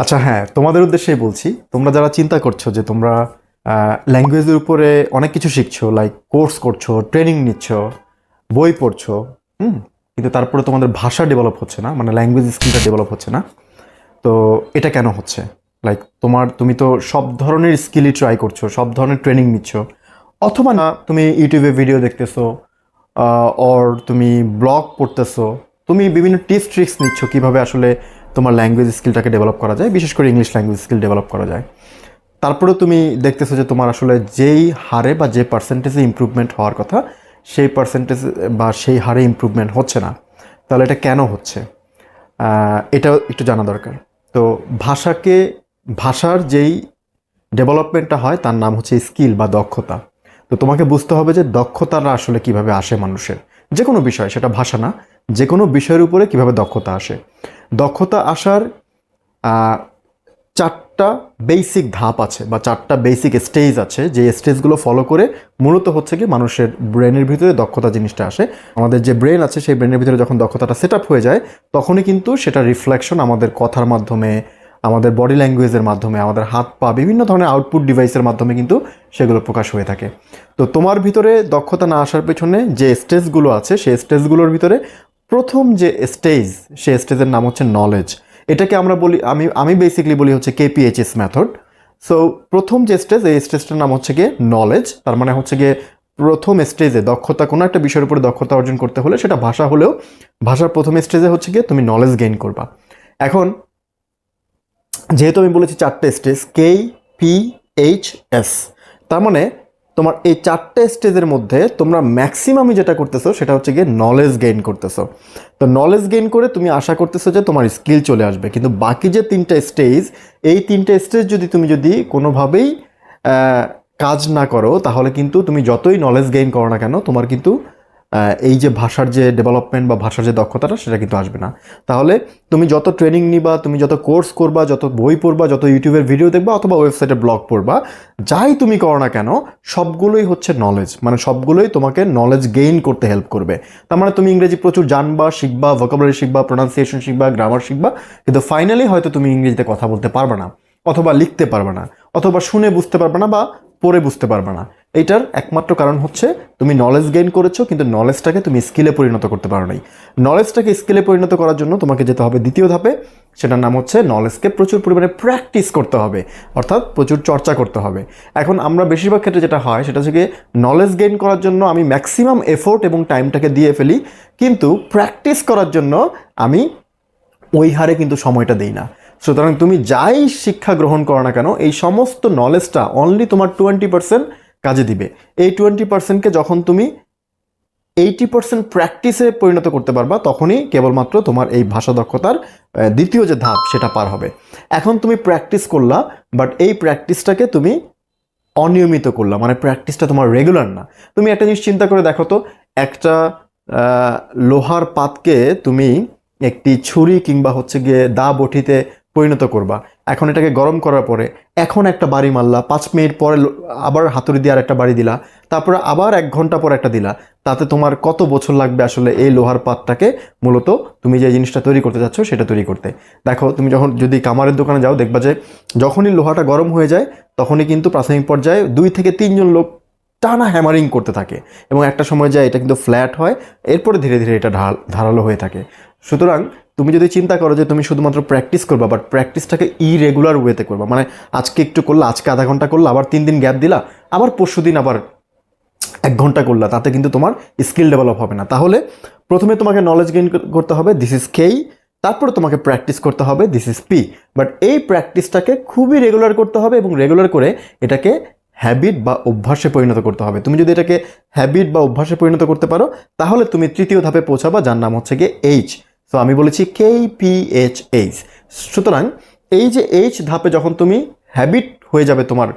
আচ্ছা হ্যাঁ তোমাদের উদ্দেশ্যেই বলছি। তোমরা যারা চিন্তা করছ যে তোমরা ল্যাঙ্গুয়েজের উপরে অনেক কিছু শিখছো লাইক কোর্স করছ ট্রেনিং নিচ্ছ, বই পড়ছো, হুম, কিন্তু তারপরে তোমাদের ভাষা ডেভেলপ হচ্ছে না মানে ল্যাঙ্গুয়েজ স্কিলটা ডেভেলপ হচ্ছে না, তো এটা কেন হচ্ছে? লাইক তোমার, তুমি তো সব ধরনের স্কিলই ট্রাই করছ, সব ধরনের ট্রেনিং নিচ্ছ, অথবা না, তুমি ইউটিউবে ভিডিও দেখতেছো অর তুমি ব্লগ পড়তেছো, তুমি বিভিন্ন টিপস ট্রিক্স নিচ্ছ কীভাবে আসলে তোমার ল্যাঙ্গুয়েজ স্কিলটাকে ডেভেলপ করা যায়, বিশেষ করে ইংলিশ ল্যাঙ্গুয়েজ স্কিল ডেভেলপ করা যায়। তারপরেও তুমি দেখতেছো যে তোমার আসলে যেই হারে বা যে পার্সেন্টেজে ইমপ্রুভমেন্ট হওয়ার কথা, সেই পার্সেন্টেজ বা সেই হারে ইমপ্রুভমেন্ট হচ্ছে না। তাহলে এটা কেন হচ্ছে? এটাও একটু জানা দরকার। তো ভাষাকে, ভাষার যেই ডেভেলপমেন্টটা হয়, তার নাম হচ্ছে স্কিল বা দক্ষতা। তো তোমাকে বুঝতে হবে যে দক্ষতাটা আসলে কীভাবে আসে মানুষের। যে কোনো বিষয়, সেটা ভাষা না যে কোনো বিষয়ের উপরে কীভাবে দক্ষতা আসে। দক্ষতা আসার চারটা বেসিক ধাপ আছে বা চারটা বেসিক স্টেজ আছে। যে স্টেজগুলো ফলো করে মূলত হচ্ছে কি মানুষের ব্রেনের ভিতরে দক্ষতা জিনিসটা আসে। আমাদের যে ব্রেন আছে সেই ব্রেনের ভিতরে যখন দক্ষতাটা সেট আপ হয়ে যায়, তখনই কিন্তু সেটা রিফ্লেকশন আমাদের কথার মাধ্যমে, আমাদের বডি ল্যাঙ্গুয়েজের মাধ্যমে, আমাদের হাত পা, বিভিন্ন ধরনের আউটপুট ডিভাইসের মাধ্যমে কিন্তু সেগুলো প্রকাশ হয়ে থাকে। তো তোমার ভিতরে দক্ষতা না আসার পেছনে যে স্টেজগুলো আছে, সেই স্টেজগুলোর ভিতরে প্রথম যে স্টেজ সেই স্টেজের নাম হচ্ছে নলেজ এটাকে আমরা বলি, আমি আমি বেসিক্যালি বলি হচ্ছে কেপিএইচএস মেথড সো প্রথম যে স্টেজ এই স্টেজটার নাম হচ্ছে গিয়ে নলেজ তার মানে হচ্ছে গিয়ে প্রথম স্টেজে দক্ষতা, কোনো একটা বিষয়ের উপরে দক্ষতা অর্জন করতে হলে সেটা ভাষা হলেও, ভাষার প্রথম স্টেজে হচ্ছে গিয়ে তুমি নলেজ গেইন করবা। এখন, যেহেতু আমি বলেছি চারটে stage K P H S তার মানে তোমার এই চারটে স্টেজের মধ্যে তোমরা ম্যাক্সিমামই যেটা করতেছো সেটা হচ্ছে গিয়ে নলেজ গেইন করতেছো। তো নলেজ গেইন করে তুমি আশা করতেছো যে তোমার স্কিল চলে আসবে। কিন্তু বাকি যে তিনটে স্টেজ এই তিনটে স্টেজ যদি তুমি যদি কোনোভাবেই কাজ না করো, তাহলে কিন্তু তুমি যতই নলেজ গেইন করো না কেন, তোমার কিন্তু এই যে ভাষার যে ডেভেলপমেন্ট বা ভাষার যে দক্ষতাটা, সেটা কিন্তু আসবে না। তাহলে তুমি যত ট্রেনিং নিবা, তুমি যত কোর্স করবা, যত বই পড়বা, যত ইউটিউবের ভিডিও দেখবা, অথবা ওয়েবসাইটে ব্লগ পড়বা, যাই তুমি করো না কেন, সবগুলোই হচ্ছে নলেজ মানে সবগুলোই তোমাকে নলেজ গেইন করতে হেল্প করবে। তার মানে তুমি ইংরেজি প্রচুর জানবা, শিখবা ভোকাবুলারি শিখবা প্রোনাউন্সিয়েশন শিখবা গ্রামার শিখবা, কিন্তু ফাইনালি হয়তো তুমি ইংরেজিতে কথা বলতে পারবে না, অথবা লিখতে পারবে না, অথবা শুনে বুঝতে পারবে না বা পড়ে বুঝতে পারবে না। এইটার একমাত্র কারণ হচ্ছে তুমি নলেজ গেইন করেছ, কিন্তু নলেজটাকে তুমি স্কিলে পরিণত করতে পারো নাই। নলেজটাকে স্কিলে পরিণত করার জন্য তোমাকে যেতে হবে দ্বিতীয় ধাপে, সেটার নাম হচ্ছে নলেজকে প্রচুর পরিমাণে প্র্যাকটিস করতে হবে, অর্থাৎ প্রচুর চর্চা করতে হবে। এখন আমরা বেশিরভাগ ক্ষেত্রে যেটা হয়, সেটা হচ্ছে নলেজ গেইন করার জন্য আমি ম্যাক্সিমাম এফোর্ট এবং টাইমটাকে দিয়ে ফেলি, কিন্তু প্র্যাকটিস করার জন্য আমি ওই হারে কিন্তু সময়টা দেই না। সুতরাং তুমি যাই শিক্ষা গ্রহণ করো না কেন, এই সমস্ত নলেজটা অনলি তোমার টোয়েন্টি পার্সেন্ট কাজে দিবে। এই টোয়েন্টি পার্সেন্টকে যখন তুমি এইটি পার্সেন্ট প্র্যাকটিসে পরিণত করতে পারবা, তখনই কেবলমাত্র তোমার এই ভাষা দক্ষতার দ্বিতীয় যে ধাপ, সেটা পার হবে। এখন তুমি প্র্যাকটিস করলা বাট এই প্র্যাকটিসটাকে তুমি অনিয়মিত করলা। মানে প্র্যাকটিসটা তোমার রেগুলার না। তুমি একটা জিনিস চিন্তা করে দেখো তো, একটা লোহার পাতকে তুমি একটি ছুরি কিংবা হচ্ছে গিয়ে দা বটিতে পরিণত করবা। এখন এটাকে গরম করার পরে এখন একটা বাড়ি মারলা, পাঁচ মিনিট পরে আবার হাতুড়ি দিয়ে আর একটা বাড়ি দিলা, তারপরে আবার এক ঘণ্টা পর একটা দিলা। তাতে তোমার কত বছর লাগবে আসলে এই লোহার পাতটাকে? মূলত তুমি যে জিনিসটা তৈরি করতে চাচ্ছ সেটা তৈরি করতে। দেখো, তুমি যখন যদি কামারের দোকানে যাও, দেখবা যে যখনই লোহাটা গরম হয়ে যায়, তখনই কিন্তু প্রাথমিক পর্যায়ে দুই থেকে তিনজন লোক টানা হ্যামারিং করতে থাকে এবং একটা সময় যায় এটা কিন্তু ফ্ল্যাট হয়, এরপরে ধীরে ধীরে এটা ঢাল ধারালো হয়ে থাকে। সুতরাং তুমি যদি চিন্তা করো যে তুমি শুধুমাত্র প্র্যাকটিস করবা বাট প্র্যাকটিসটাকে ইরেগুলার ওয়েতে করবা মানে আজকে একটু করলা, আজকে আধা ঘণ্টা করলা, আবার তিন দিন গ্যাপ দিলা, আবার পরশু দিন আবার এক ঘণ্টা করলা, তাতে কিন্তু তোমার স্কিল ডেভেলপ হবে না। তাহলে প্রথমে তোমাকে নলেজ গেইন করতে হবে দিস ইজ কেই তারপরে তোমাকে প্র্যাকটিস করতে হবে দিস ইজ পি বাট এই প্র্যাকটিসটাকে খুবই রেগুলার করতে হবে এবং রেগুলার করে এটাকে হ্যাবিট বা অভ্যাসে পরিণত করতে হবে। তুমি যদি এটাকে হ্যাবিট বা অভ্যাসে পরিণত করতে পারো, তাহলে তুমি তৃতীয় ধাপে পৌঁছাবা, যার নাম হচ্ছে গিয়ে এইচ তো আমি বলেছি কে পি এইচ এইচ সুতরাং এই যে এইচ ধাপে যখন তুমি হ্যাবিট হয়ে যাবে তোমার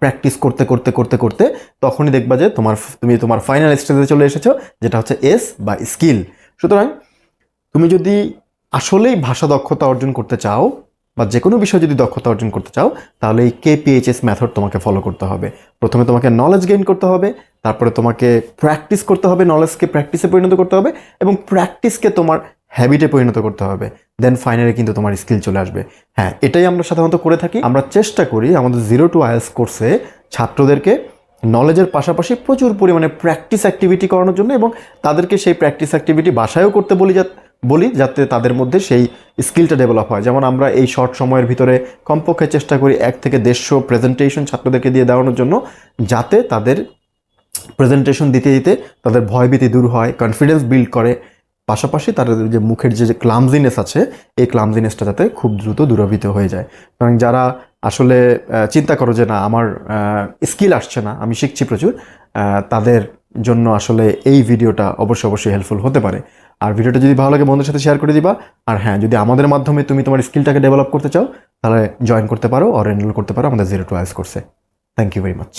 প্র্যাকটিস করতে করতে করতে করতে, তখনই দেখবা যে তোমার, তুমি তোমার ফাইনাল স্টেজে চলে এসেছ, যেটা হচ্ছে এস বা স্কিল সুতরাং তুমি যদি আসলেই ভাষা দক্ষতা অর্জন করতে চাও, বা যে কোনো বিষয়ে যদি দক্ষতা অর্জন করতে চাও, তাহলে এই কে কেপিএইচএস ম্যাথড তোমাকে ফলো করতে হবে। প্রথমে তোমাকে নলেজ গেইন করতে হবে, তারপরে তোমাকে প্র্যাকটিস করতে হবে নলেজকে প্র্যাকটিসে পরিণত করতে হবে, এবং প্র্যাকটিসকে তোমার হ্যাবিটে পরিণত করতে হবে দেন ফাইনালি কিন্তু তোমার স্কিল চলে আসবে। হ্যাঁ এটাই আমরা সাধারণত করে থাকি। আমরা চেষ্টা করি আমাদের জিরো টু আইএলস কোর্সে ছাত্রদেরকে নলেজের পাশাপাশি প্রচুর পরিমাণে প্র্যাকটিস অ্যাক্টিভিটি করানোর জন্য এবং তাদেরকে সেই প্র্যাকটিস অ্যাক্টিভিটি বাসায়ও করতে বলি যা, বলি যাতে তাদের মধ্যে সেই স্কিলটা ডেভেলপ হয়। যেমন আমরা এই শর্ট সময়ের ভিতরে কমপক্ষে চেষ্টা করি এক থেকে দেড়শো প্রেজেন্টেশন ছাত্রদেরকে দিয়ে দেওয়ানোর জন্য যাতে তাদের প্রেজেন্টেশন দিতে দিতে তাদের ভয়ভীতি দূর হয় কনফিডেন্স বিল্ড করে পাশাপাশি তাদের যে মুখের যে ক্লামজিনেস আছে, এই ক্লামজিনেসটা যাতে খুব দ্রুত দূরভূত হয়ে যায়। কারণ যারা আসলে চিন্তা করো যে না, আমার স্কিল আসছে না, আমি শিখছি প্রচুর তাদের জন্য আসলে এই ভিডিওটা অবশ্যই অবশ্যই হেল্পফুল হতে পারে। আর ভিডিওটা যদি ভালো লাগে, বন্ধুদের সাথে শেয়ার করে দিবা। আর হ্যাঁ যদি আমাদের মাধ্যমে তুমি তোমার স্কিলটাকে ডেভেলপ করতে চাও, তাহলে জয়েন করতে পারো আর এনরোল করতে পারো আমাদের জিরো টু আইস কোর্সে থ্যাংক ইউ ভেরি মাচ